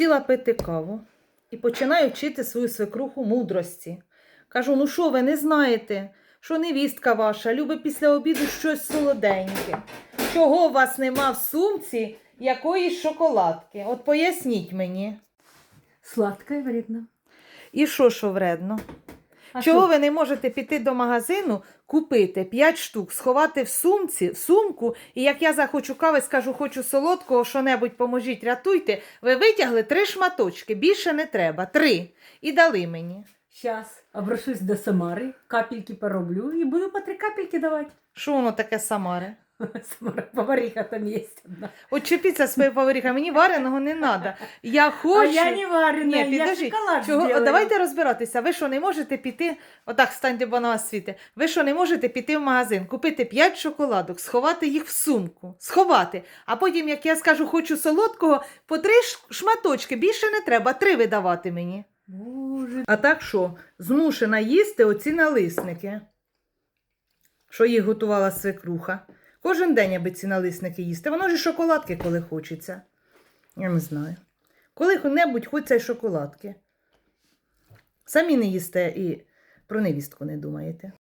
Сіла пити каву і починаю вчити свою свекруху мудрості. Кажу: ну що ви не знаєте, що невістка ваша любить після обіду щось солоденьке. Чого у вас нема в сумці якоїсь шоколадки? От поясніть мені. Сладка і вредна. І що, що вредно? А Чого що? ви не можете піти до магазину, купити 5 штук, сховати в сумці, в сумку, і як я захочу кави, скажу, хочу солодкого, що-небудь поможіть, рятуйте. Ви витягли три шматочки, більше не треба, три. І дали мені. Сейчас обращусь до Самары, капельки пороблю и буду по три капельки давать. Що воно таке самаре? Самара, повариха там есть одна. От чепіться поваріха, мені вареного не треба. Я хочу. А я не вареная, Ні, я підождіть. шоколад Чого? От давайте розбиратися. Ви що не можете піти, отак станьте, бо на вас світи. Ви що не можете піти в магазин, купити 5 шоколадок, сховати їх в сумку, сховати. А потім, як я скажу, хочу солодкого, по три ш- шматочки, більше не треба, три видавати мені. Боже. А так що, змушена їсти оці налисники, що їх готувала свекруха. Кожен день аби ці налисники їсти. Воно ж і шоколадки, коли хочеться. Я не знаю. Коли-небудь хочеться й шоколадки. Самі не їсте і про невістку не думаєте.